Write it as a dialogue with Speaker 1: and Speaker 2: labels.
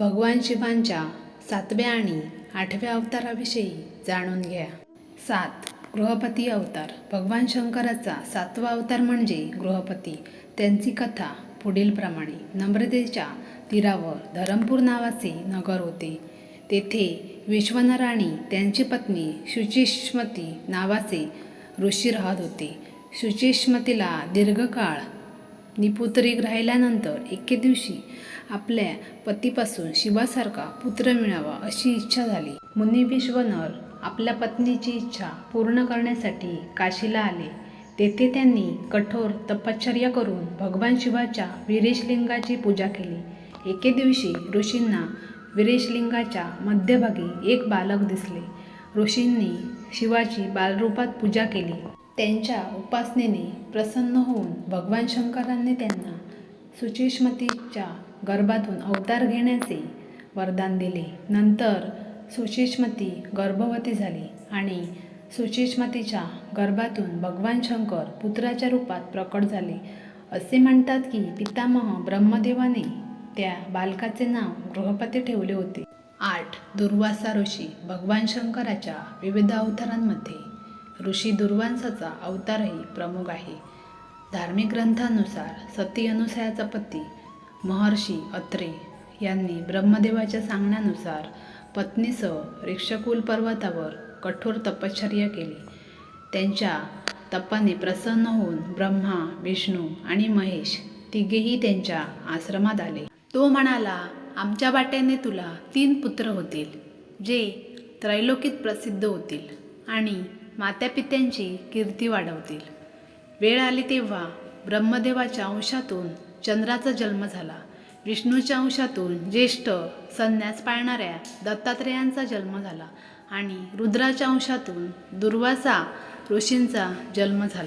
Speaker 1: भगवान शिवांच्या सातव्या आणि आठव्या अवताराविषयी जाणून घ्या. सात. गृहपती अवतार. भगवान शंकराचा सातवा अवतार म्हणजे गृहपती. त्यांची कथा पुढीलप्रमाणे नम्रतेच्या तीरावर धरमपूर नावाचे नगर होते. तेथे विश्वनर त्यांची पत्नी शुचिष्मती नावाचे ऋषी राहत होते. शुचिष्मतीला दीर्घकाळ निपुत्रिक राहिल्यानंतर एके दिवशी आपल्या पतीपासून शिवासारखा पुत्र मिळावा अशी इच्छा झाली. मुनी विश्वनर आपल्या पत्नीची इच्छा पूर्ण करण्यासाठी काशीला आले. तेथे त्यांनी कठोर तपश्चर्या करून भगवान शिवाच्या वीरेशलिंगाची पूजा केली. एके दिवशी ऋषींना वीरेशलिंगाच्या मध्यभागी एक बालक दिसले. ऋषींनी शिवाची बालरूपात पूजा केली. त्यांच्या उपासनेने प्रसन्न होऊन भगवान शंकरांनी त्यांना सुचिष्मतीच्या गर्भातून अवतार घेण्याचे वरदान दिले. नंतर सुचिष्मती गर्भवती झाली आणि सुचिष्मतीच्या गर्भातून भगवान शंकर पुत्राच्या रूपात प्रकट झाले. असे म्हणतात की पितामह ब्रह्मदेवाने त्या बालकाचे नाव गृहपती ठेवले होते. आठ दुर्वासा ऋषी भगवान शंकराच्या विविध अवतारांमध्ये ऋषी दुर्वांसाचा अवतारही प्रमुख आहे. धार्मिक ग्रंथानुसार सती अनुसयाचा पती महर्षी अत्रे यांनी ब्रह्मदेवाच्या सांगण्यानुसार पत्नीसह रिक्षकुल पर्वतावर कठोर तपश्चर्या केली. त्यांच्या तपाने प्रसन्न होऊन ब्रह्मा विष्णू आणि महेश तिघेही त्यांच्या आश्रमात आले. तो म्हणाला आमच्या वाट्याने तुला तीन पुत्र होतील जे त्रैलोकीत प्रसिद्ध होतील आणि मातापित्यांची कीर्ती वाढवतील. वेळ आली तेव्हा ब्रह्मदेवाच्या अंशातून चंद्राचा जन्म झाला. विष्णूच्या अंशातून ज्येष्ठ संन्यास पाळणाऱ्या दत्तात्रेयांचा जन्म झाला आणि रुद्राच्या अंशातून दुर्वासा ऋषींचा जन्म झाला.